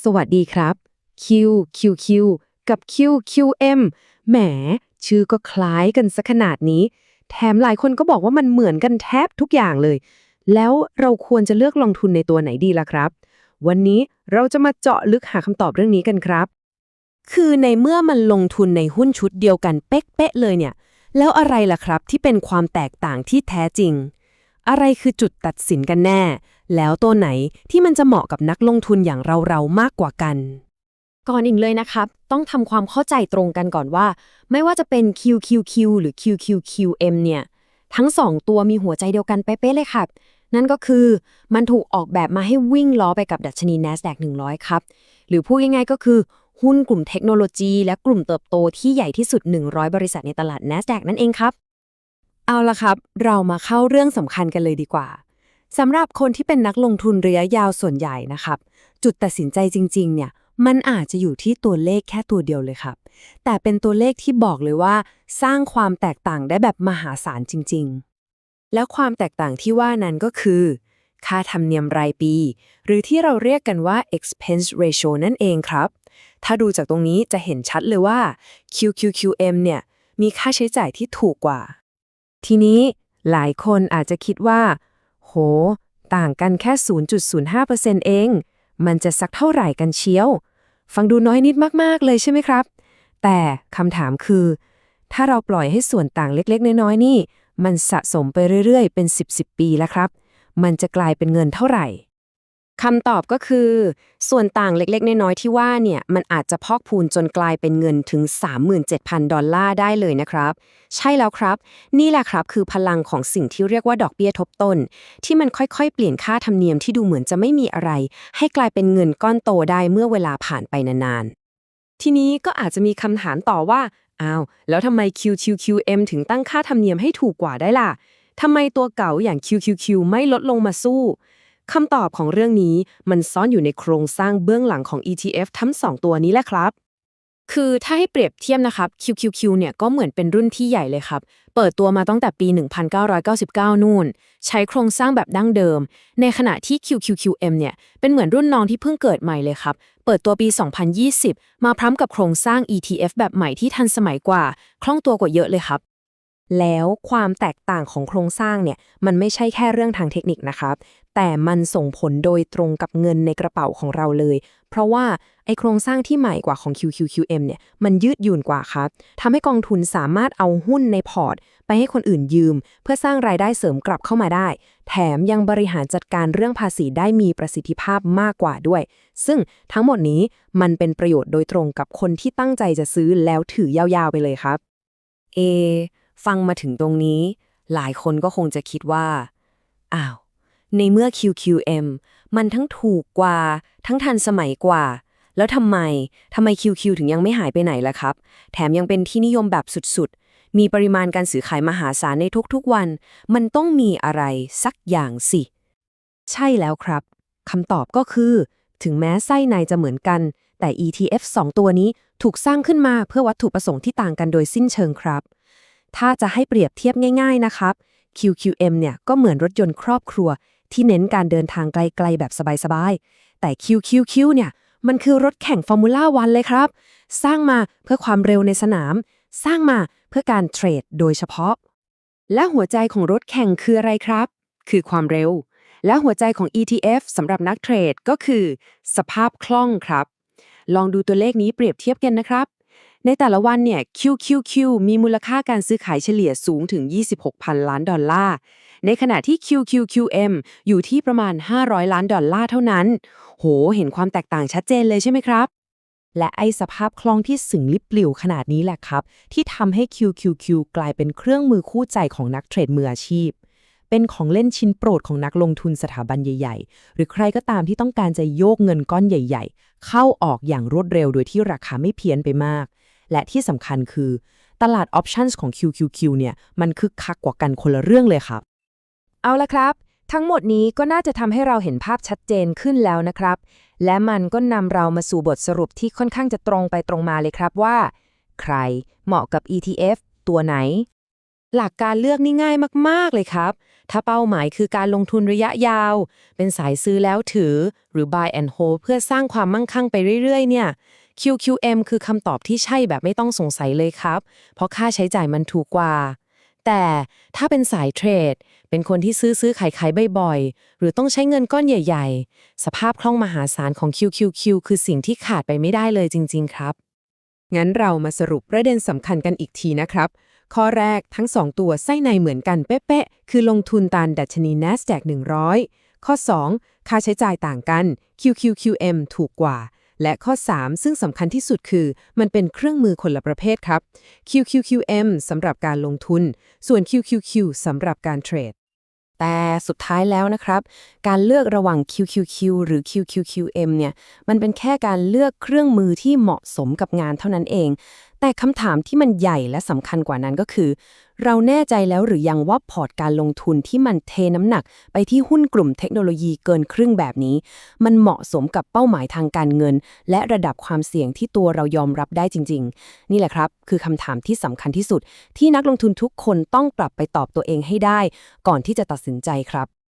สวัสดีครับ Q Q Q กับ Q Q M แหม ชื่อก็คล้ายกันสักขนาดนี้ แถมหลายคนก็บอกว่ามันเหมือนกันแทบทุกอย่างเลย แล้วเราควรจะเลือกลงทุนในตัวไหนดีล่ะครับ วันนี้เราจะมาเจาะลึกหาคำตอบเรื่องนี้กันครับ คือในเมื่อมันลงทุนในหุ้นชุดเดียวกันเป๊ะๆเลยเนี่ย แล้วอะไรล่ะครับที่เป็นความแตกต่างที่แท้จริง อะไรคือจุดตัดสินกันแน่ แล้วตัวไหนที่มันจะเหมาะกับนักลงทุนอย่างเราๆมากกว่ากัน ก่อนอื่นเลยนะครับ ต้องทำความเข้าใจตรงกันก่อนว่า ไม่ว่าจะเป็น QQQ หรือ QQQM เนี่ย ทั้งสองตัวมีหัวใจเดียวกันเป๊ะๆเลยครับ นั่นก็คือมันถูกออกแบบมาให้วิ่งล้อไปกับดัชนี NASDAQ 100 ครับ หรือพูดง่ายๆก็คือหุ้นกลุ่มเทคโนโลยี และกลุ่มเติบโตที่ใหญ่ที่สุด 100 บริษัทในตลาด NASDAQ นั่นเองครับ เอาละครับ เรามาเข้าเรื่องสำคัญกันเลยดีกว่า สำหรับคนที่เป็นนักลงทุนระยะยาวส่วนใหญ่นะครับ จุดตัดสินใจจริง ๆ เนี่ย มันอาจจะอยู่ที่ตัวเลขแค่ตัวเดียวเลยครับ แต่เป็นตัวเลขที่บอกเลยว่า สร้างความแตกต่างได้แบบมหาศาลจริง ๆ แล้วความแตกต่างที่ว่านั้นก็คือ ค่าธรรมเนียมรายปี หรือที่เราเรียกกันว่า expense ratio นั่นเองครับ ถ้าดูจากตรงนี้จะเห็นชัดเลยว่า QQQM เนี่ยมีค่าใช้จ่ายที่ถูกกว่า ทีนี้หลายคนอาจจะคิดว่า โห ต่างกันแค่ 0.05%เอง มันจะสักเท่าไหร่กันเชียว ฟังดูน้อยนิดมาก ๆ เลยใช่ไหมครับ แต่คำถามคือ ถ้าเราปล่อยให้ส่วนต่างเล็ก ๆ น้อยๆนี่ มันสะสมไปเรื่อย ๆ เป็น 10 10 ปีแล้วครับ มันจะกลายเป็นเงินเท่าไหร่ คำตอบก็คือ ส่วนต่างเล็กๆ น้อยๆที่ว่าเนี่ย มันอาจจะพอกพูนจนกลายเป็นเงินถึง 37,000 ดอลลาร์ได้เลยนะครับ ใช่แล้วครับ นี่แหละครับคือพลังของสิ่งที่เรียกว่าดอกเบี้ยทบต้น ที่มันค่อยๆ เปลี่ยนค่าธรรมเนียมที่ดูเหมือนจะไม่มีอะไร ให้กลายเป็นเงินก้อนโตได้เมื่อเวลาผ่านไปนานๆ ทีนี้ก็อาจจะมีคำถามต่อว่าอ้าวแล้วทำไม QQQM ถึงตั้งค่าธรรมเนียมให้ถูกกว่าได้ล่ะทำไมตัวเก่าอย่าง QQQ ไม่ลดลงมาสู้ คำตอบของเรื่องนี้มันซ่อนอยู่ในโครงสร้างเบื้องหลังของ ETF ทั้ง 2 ตัวนี้แหละครับ คือถ้าให้เปรียบเทียบนะครับ QQQ เนี่ยก็เหมือนเป็นรุ่นที่ใหญ่เลยครับ เปิดตัวมาตั้งแต่ปี 1999 นู่น ใช้โครงสร้างแบบดั้งเดิม ในขณะที่ QQQM เนี่ยเป็นเหมือนรุ่นน้องที่เพิ่งเกิดใหม่เลยครับ เปิดตัวปี 2020 มาพร้อมกับโครงสร้าง ETF แบบใหม่ที่ทันสมัยกว่า คล่องตัวกว่าเยอะเลยครับ แล้วความแตกต่างของโครงสร้างเนี่ยมันไม่ใช่แค่เรื่องทางเทคนิคนะครับ แต่มันส่งผลโดยตรงกับเงินในกระเป๋าของเราเลย เพราะว่าไอโครงสร้างที่ใหม่กว่าของ QQQM เนี่ยมันยืดหยุ่นกว่าครับทำให้กองทุนสามารถเอาหุ้นในพอร์ต ไปให้คนอื่นยืม เพื่อสร้างรายได้เสริมกลับเข้ามาได้ แถมยังบริหารจัดการเรื่องภาษีได้มีประสิทธิภาพมากกว่าด้วย ซึ่งทั้งหมดนี้มันเป็นประโยชน์โดยตรงกับคนที่ตั้งใจจะซื้อแล้วถือยาวๆไปเลยครับ เอ ฟังมาถึงตรงนี้ หลายคนก็คงจะคิดว่า อ้าว ในเมื่อ QQM มันทั้งถูกกว่า ทั้งทันสมัยกว่า แล้วทำไมทำไม QQ ถึงยังไม่หายไปไหนล่ะครับ แถมยังเป็นที่นิยมแบบสุดๆ มีปริมาณการซื้อขายมหาศาลในทุกๆวัน มันต้องมีอะไรสักอย่างสิ ใช่แล้วครับคำตอบก็คือ ถึงแม้ไส้ในจะเหมือนกัน แต่ ETF 2 ตัวนี้ถูกสร้างขึ้นมาเพื่อวัตถุประสงค์ที่ต่างกันโดยสิ้นเชิงครับ ถ้าจะให้เปรียบเทียบง่าย ๆนะครับ QQM เนี่ยก็เหมือนรถยนต์ครอบครัว ที่เน้นการเดินทางไกลๆแบบสบายๆ แต่ QQQ เนี่ยมันคือรถแข่งฟอร์มูล่าวันเลยครับ สร้างมาเพื่อความเร็วในสนาม สร้างมาเพื่อการเทรดโดยเฉพาะ และหัวใจของรถแข่งคืออะไรครับ คือความเร็ว และหัวใจของ ETF สำหรับนักเทรดก็คือ สภาพคล่องครับ ลองดูตัวเลขนี้เปรียบเทียบกันนะครับ ในแต่ละวันเนี่ย QQQ มีมูลค่าการซื้อขายเฉลี่ยสูงถึง 26,000 ล้านดอลลาร์ ในขณะที่ QQQM อยู่ที่ประมาณ 500 ล้านดอลลาร์เท่านั้น โห เห็นความแตกต่างชัดเจนเลยใช่ไหมครับ และไอสภาพคล่องที่สึงลิบปลิวขนาดนี้แหละครับ ที่ทำให้ QQQ กลายเป็นเครื่องมือคู่ใจของนักเทรดมืออาชีพเป็นของเล่นชิ้นโปรดของนักลงทุนสถาบันใหญ่ ๆ หรือใครก็ตามที่ต้องการจะโยกเงินก้อนใหญ่ ๆ เข้าออกอย่างรวดเร็วโดยที่ราคาไม่เพี้ยนไปมาก และที่สำคัญคือ ตลาดออปชั่นของ QQQ เนี่ยมันคึกคักกว่ากันคนละเรื่องเลยครับ เอาละครับ ทั้งหมดนี้ก็น่าจะทำให้เราเห็นภาพชัดเจนขึ้นแล้วนะครับ และมันก็นำเรามาสู่บทสรุปที่ค่อนข้างจะตรงไปตรงมาเลยครับว่า ใครเหมาะกับ ETF ตัวไหน หลักการเลือกนี่ง่ายมาก ๆ เลยครับ ถ้าเป้าหมายคือการลงทุนระยะยาว เป็นสายซื้อแล้วถือ หรือ buy and hold เพื่อสร้างความมั่งคั่งไปเรื่อย ๆ เนี่ย QQM คือคำตอบที่ใช่แบบไม่ต้องสงสัยเลยครับ เพราะค่าใช้จ่ายมันถูกกว่า แต่ถ้าเป็นสายเทรด เป็นคนที่ซื้อซื้อขายขายบ่อยๆ หรือต้องใช้เงินก้อนใหญ่ ๆ สภาพคล่องมหาศาลของ QQQ คือสิ่งที่ขาดไปไม่ได้เลยจริง ๆ ครับ งั้นเรามาสรุปประเด็นสำคัญกันอีกทีนะครับข้อแรกทั้ง 2 ตัวไส้ในเหมือนกันเป๊ะๆ คือลงทุนตามดัชนี NASDAQ 100 ข้อ 2 ค่าใช้จ่ายต่างกัน QQQM ถูกกว่า และข้อ 3 ซึ่งสำคัญที่สุดคือ มันเป็นเครื่องมือคนละประเภทครับ QQQM สำหรับการลงทุน ส่วน QQQ สำหรับการเทรด แต่สุดท้ายแล้วนะครับ การเลือกระหว่าง QQQ หรือ QQQM เนี่ย มันเป็นแค่การเลือกเครื่องมือที่เหมาะสมกับงานเท่านั้นเอง แต่คำถามที่มันใหญ่และสำคัญกว่านั้นก็คือ เราแน่ใจแล้วหรือยังว่าพอร์ตการลงทุนที่มันเทน้ำหนัก ไปที่หุ้นกลุ่มเทคโนโลยีเกินครึ่งแบบนี้ มันเหมาะสมกับเป้าหมายทางการเงิน และระดับความเสี่ยงที่ตัวเรายอมรับได้จริง ๆ นี่แหละครับ คือคำถามที่สำคัญที่สุด ที่นักลงทุนทุกคนต้องปรับไปตอบตัวเองให้ได้ ก่อนที่จะตัดสินใจครับ